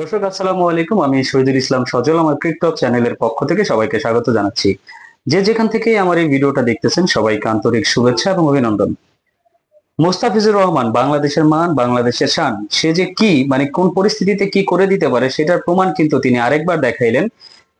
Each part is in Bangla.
দর্শক, আসসালামু আলাইকুম। আমি শহীদুল ইসলাম সজল, আমার ক্রিকটক চ্যানেলের পক্ষ থেকে সবাইকে স্বাগত জানাচ্ছি। যে যেখান থেকে আমার এই ভিডিওটা দেখতেছেন, সবাইকে আন্তরিক শুভেচ্ছা এবং অভিনন্দন। মোস্তাফিজুর রহমান, বাংলাদেশের মান, বাংলাদেশের শান, সে যে কি মানে কোন পরিস্থিতিতে কি করে দিতে পারে, সেটার প্রমাণ কিন্তু তিনি আরেকবার দেখাইলেন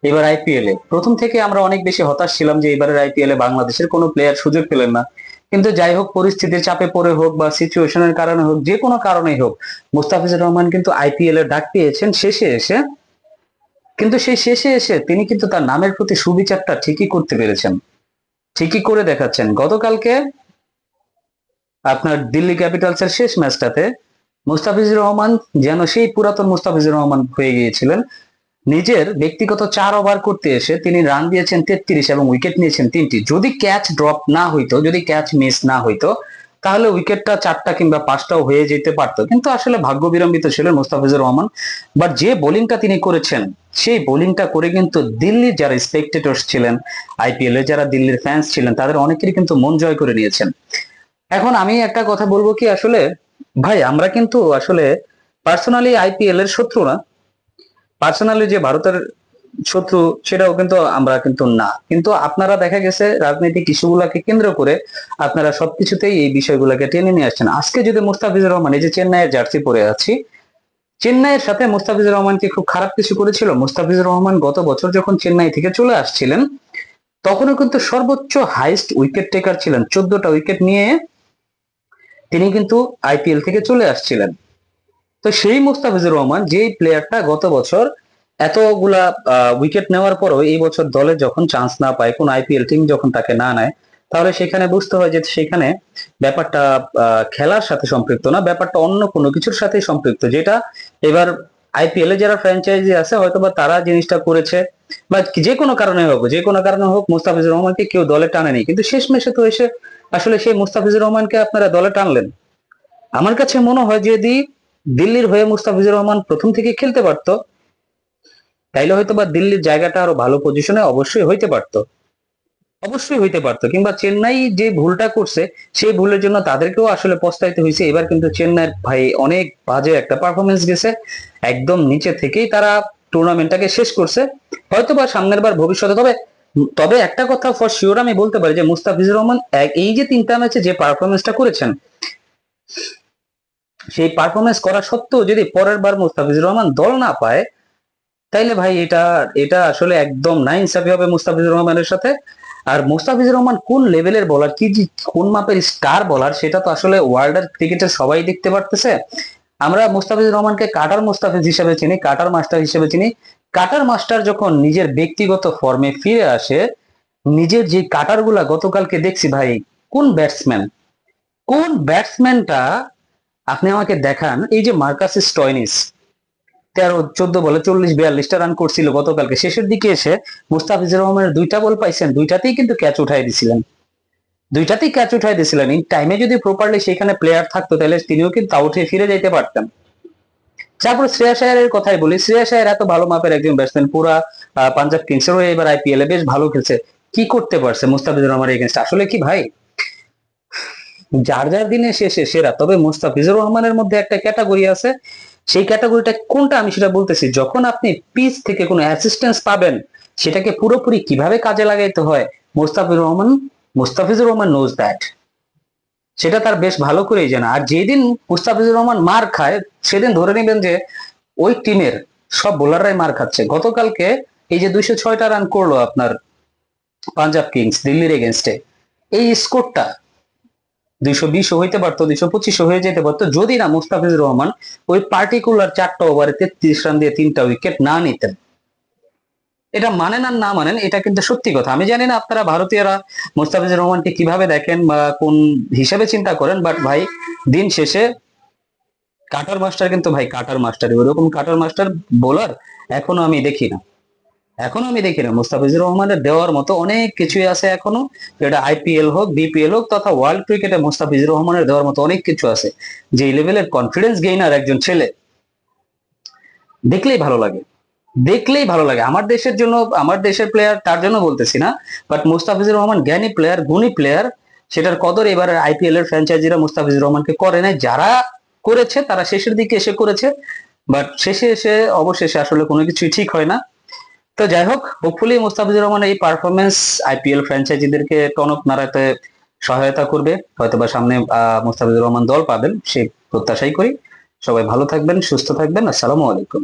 এবার আইপিএল এ। প্রথম থেকে আমরা অনেক বেশি হতাশ ছিলাম যে এবারের আইপিএল এ বাংলাদেশের কোনো প্লেয়ার সুযোগ পেলেন না। কিন্তু যাই হোক, পরিস্থিতির চাপে পড়ে হোক বা সিচুয়েশনের কারণে হোক, যে কোনো কারণেই হোক, মুস্তাফিজুর রহমান কিন্তু আইপিএল এর ডাক পেয়েছেন শেষে এসে। কিন্তু সেই শেষে এসে তিনি কিন্তু তার নামের প্রতি সুবিচারটা ঠিকই করতে পেরেছেন। ঠিকই করে দেখাচ্ছেন। গতকালকে আপনার দিল্লি ক্যাপিটালস এর শেষ ম্যাচটাতে মুস্তাফিজুর রহমান যেন সেই পুরাতন মুস্তাফিজুর রহমান হয়ে গিয়েছিলেন। নিজের ব্যক্তিগত চার ওভার করতে এসে তিনি রান দিয়েছেন তেত্রিশ এবং উইকেট নিয়েছেন তিনটি। যদি ক্যাচ ড্রপ না হইতো, যদি ক্যাচ মিস না হইতো, তাহলে উইকেটটা চারটা কিংবা পাঁচটাও হয়ে যেতে পারতো। কিন্তু আসলে ভাগ্য বিলম্বিত ছিলেন মুস্তাফিজুর রহমান। বাট যে বোলিংটা তিনি করেছেন, সেই বোলিংটা করে কিন্তু দিল্লির যারা স্পেকটেটর্স ছিলেন আইপিএল এ যারা দিল্লির ফ্যান্স ছিলেন, তাদের অনেকেরই কিন্তু মন জয় করে নিয়েছেন। এখন আমি একটা কথা বলব কি, আসলে ভাই, আমরা কিন্তু আসলে পার্সোনালি আইপিএল এর শত্রু না। পার্সোনালি যে ভারতের শত্রু, সেটাও কিন্তু আমরা কিন্তু না। কিন্তু আপনারা দেখা গেছে রাজনৈতিক ইস্যুগুলাকে কেন্দ্র করে আপনারা সবকিছুতেই এই বিষয়গুলোকে টেনে নিয়ে আসছেন। আজকে যদি মুস্তাফিজুর রহমান, এই যে চেন্নাইয়ের জার্সি পরে আছি, চেন্নাইয়ের সাথে মুস্তাফিজুর রহমান কি খুব খারাপ কিছু করেছিল? মুস্তাফিজুর রহমান গত বছর যখন চেন্নাই থেকে চলে আসছিলেন, তখনও কিন্তু সর্বোচ্চ হাইস্ট উইকেট টেকার ছিলেন। চোদ্দটা উইকেট নিয়ে তিনি কিন্তু আইপিএল থেকে চলে আসছিলেন। তো সেই মুস্তাফিজুর রহমান যেই প্লেয়ারটা গত বছর এতগুলা উইকেট নেওয়ার পরও এই বছর দলে যখন চান্স না পায়, কোন আইপিএল টিম যখন তাকে না নেয়, তাহলে সেখানে বুঝতে হয় যে সেখানে ব্যাপারটা খেলার সাথে সম্পৃক্ত না, ব্যাপারটা অন্য কোনো কিছুর সাথেই সম্পৃক্ত। যেটা এবার আইপিএল এ যারা ফ্র্যাঞ্চাইজি আছে হয়তো বা তারা জিনিসটা করেছে, বা যে কোনো কারণে হোক, যে কোনো কারণে হোক মুস্তাফিজুর রহমানকে কেউ দলে টানেনি। কিন্তু শেষ মেশে তো এসে আসলে সেই মুস্তাফিজুর রহমানকে আপনারা দলে টানলেন। আমার কাছে মনে হয় যদি দিল্লির হয়ে মুস্তাফিজুর রহমান প্রথম থেকে খেলতে পারতো, তাইলে হয়তো বা দিল্লির জায়গাটা আরও ভালো পজিশনে অবশ্যই হইতে পারতো। অবশ্যই হইতে পারতো, কিংবা চেন্নাই যে ভুলটা করছে, সেই ভুলের জন্য তাদেরকেও আসলে পস্তাইতে হয়েছে এবার কিন্তু চেন্নাইয়ের ভাই অনেক বাজে একটা পারফরমেন্স গেছে একদম নিচে থেকেই তারা টুর্নামেন্টটাকে শেষ করছে। হয়তো বা সামনের বার ভবিষ্যতে, তবে তবে একটা কথা ফর শিওর আমি বলতে পারি যে মুস্তাফিজুর রহমান, এই যে তিনটা ম্যাচে যে পারফরমেন্সটা করেছেন সেই পারফরমেন্স করা সত্ত্বেও যদি পরের বার মুস্তাফিজুর রহমান দল না পায়, তাইলে ভাই এটা এটা আসলে একদম না ইনসাফি হবে মুস্তাফিজুর রহমানের সাথে। আর মুস্তাফিজুর রহমান কোন লেভেলের বলার কি কোন মাপের স্টার বলার সেটা তো আসলে ওয়ার্ল্ডের ক্রিকেটের সবাই দেখতে পারতেছে। আমরা মুস্তাফিজুর রহমানকে কাটার মুস্তাফিজ হিসেবে চিনি, কাটার মাস্টার হিসেবে চিনি। কাটার মাস্টার যখন নিজের ব্যক্তিগত ফর্মে ফিরে আসে, নিজের যে কাটারগুলা গতকালকে দেখছি ভাই, কোন ব্যাটসম্যান কোন ব্যাটসম্যানটা আপনি আমাকে দেখান, এই যে মার্কাস স্টয়নিস, তেরো, চোদ্দ বলে চল্লিশ, বিয়াল্লিশটা রান করছিল গতকালকে, শেষের দিকে এসে মুস্তাফিজুর রহমানের দুইটা বল পাইছেন, দুইটাতেই কিন্তু ক্যাচ উঠাই দিছিলেন। দুইটাতেই ক্যাচ উঠাই দিছিলেন। ইন টাইমে যদি প্রপারলি সেখানে প্লেয়ার থাকতো, তাহলে তিনিও কিন্তু আউটে ফিরে যেতে পারতেন। তারপর শ্রেয়াস আয়ারের কথাই বলি শ্রেয়াস আয়ার এত ভালো মাপের একজন ব্যাটসম্যান পুরা পাঞ্জাব কিংসের হয়ে এবার আইপিএল এ বেশ ভালো খেলছে। কি করতে পারছে মুস্তাফিজুর রহমানের এগেনস্ট আসলে কি ভাই? যার যার দিনে শেষে সেরা। তবে মুস্তাফিজুর রহমানের মধ্যে একটা ক্যাটাগরি আছে। সেই ক্যাটাগরিটা কোনটা আমি সেটা বলতেছি, যখন আপনি পিচ থেকে কোনো অ্যাসিস্ট্যান্স পাবেন, সেটাকে পুরোপুরি কীভাবে কাজে লাগাইতে হয়, মুস্তাফিজুর রহমান মুস্তাফিজুর রহমান নোজ দ্যাট সেটা তার বেশ ভালো করেই জানা। আর যেদিন মুস্তাফিজুর রহমান মার খায়, সেদিন ধরে নেবেন যে ওই টিমের সব বোলাররাই মার খাচ্ছে। গতকালকে এই যে দুইশো ছয়টা রান করল আপনার পাঞ্জাব কিংস, দিল্লির এগেনস্টে এই স্কোরটা দুইশো বিশও হইতে পারতো, দুইশো পঁচিশও হয়ে যেতে পারতো। যদি না মুস্তাফিজুর রহমান ওই পার্টিকুলার চারটা ওভারে তেত্রিশ রান দিয়ে তিনটা উইকেট না নিতেন। এটা মানেন আর না মানেন, এটা কিন্তু সত্যি কথা। আমি জানি না আপনারা ভারতীয়রা মুস্তাফিজুর রহমানকে কীভাবে দেখেন বা কোন হিসাবে চিন্তা করেন বাট ভাই, দিন শেষে কাটার মাস্টার কিন্তু ভাই, কাটার মাস্টার। ওরকম কাটার মাস্টার বোলার এখনও আমি দেখি না। এখনও আমি দেখি না। মুস্তাফিজুর রহমানের দেওয়ার মতো অনেক কিছুই আছে এখনও। যেটা আইপিএল হোক বিপিএল হোক, তথা ওয়ার্ল্ড ক্রিকেটে মুস্তাফিজুর রহমানের দেওয়ার মতো অনেক কিছু আছে, যে লেভেলের কনফিডেন্স গেইনার একজন ছেলে। দেখলেই ভালো লাগে। দেখলেই ভালো লাগে। আমার দেশের জন্য, আমার দেশের প্লেয়ার তার জন্য বলতেছি না বাট মুস্তাফিজুর রহমান জ্ঞানী প্লেয়ার গুণী প্লেয়ার সেটার কদর এবার আইপিএল এর ফ্র্যাঞ্চাইজিরা মুস্তাফিজুর রহমানকে করে নাই। যারা করেছে, তারা শেষের দিকে এসে করেছে বাট শেষে এসে, অবশেষে আসলে কোনো কিছুই ঠিক হয় না। তো যাই হোক হোপফুলি মুস্তাফিজুর রহমান এই পারফরমেন্স আইপিএল ফ্র্যাঞ্চাইজিদেরকে টনক নাড়াতে সহায়তা করবে। হয়তোবা সামনে মুস্তাফিজুর রহমান দল পাবেন সেই প্রত্যাশাই করি। সবাই ভালো থাকবেন, সুস্থ থাকবেন, আসসালামু আলাইকুম।